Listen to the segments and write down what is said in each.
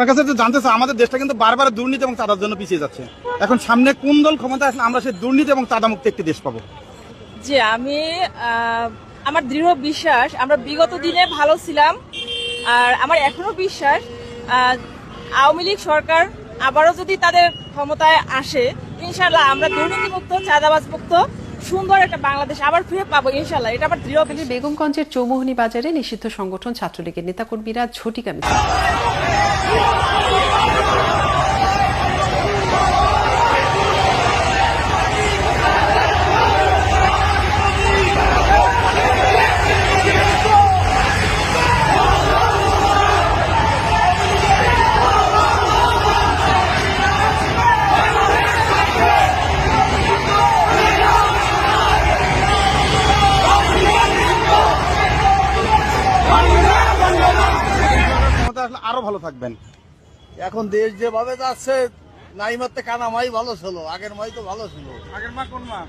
আপনার কাছে একটু জানতে চাই, আমাদের দেশটা কিন্তু বারবার দুর্নীতি এবং চাঁদার জন্য পিছিয়ে যাচ্ছে। এখন সামনে কোন দল ক্ষমতা আসলে আমরা সেই দুর্নীতি এবং চাঁদা মুক্ত একটি দেশ পাবো? যে আমি আমার দৃঢ় বিশ্বাস, আমরা বিগত দিনে ভালো ছিলাম, আর আমার এখনও বিশ্বাস আওয়ামী লীগ সরকার আবারও যদি তাদের ক্ষমতায় আসে ইনশাল্লাহ আমরা দুর্নীতিমুক্ত চাঁদাবাজ মুক্ত সুন্দর একটা বাংলাদেশ আবার ফিরে পাবো ইনশাল্লাহ এটা আবার দৃঢ় বেগমগঞ্জের চৌমোহনী বাজারে নিষিদ্ধ সংগঠন ছাত্রলীগের নেতাকর্মীরা ঝটিকা মিছিল। আসলে আরও ভালো থাকবেন। এখন দেশ যেভাবে যাচ্ছে নাই মারতে কানা মাই ভালো ছিল আগের মাই তো ভালো ছিল। আগের মা কোন মা?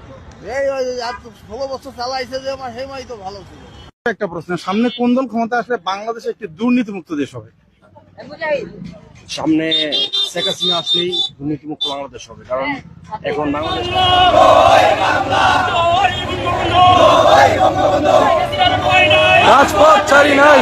এই ষোলো বছর চালাইছে যে সেই মাই তো ভালো ছিল। একটা প্রশ্ন সামনে কোন দল ক্ষমতা আসলে বাংলাদেশে একটি দুর্নীতি মুক্ত দেশ হবে? সামনে শেখ হাসিনা আসলেই দুর্নীতিমুক্ত বাংলাদেশ হবে কারণ এখন বাংলাদেশ রাজপথ ছাড়ি নাই।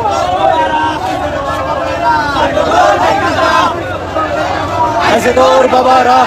বঙ্গবন্ধু আছে তোর বাবারা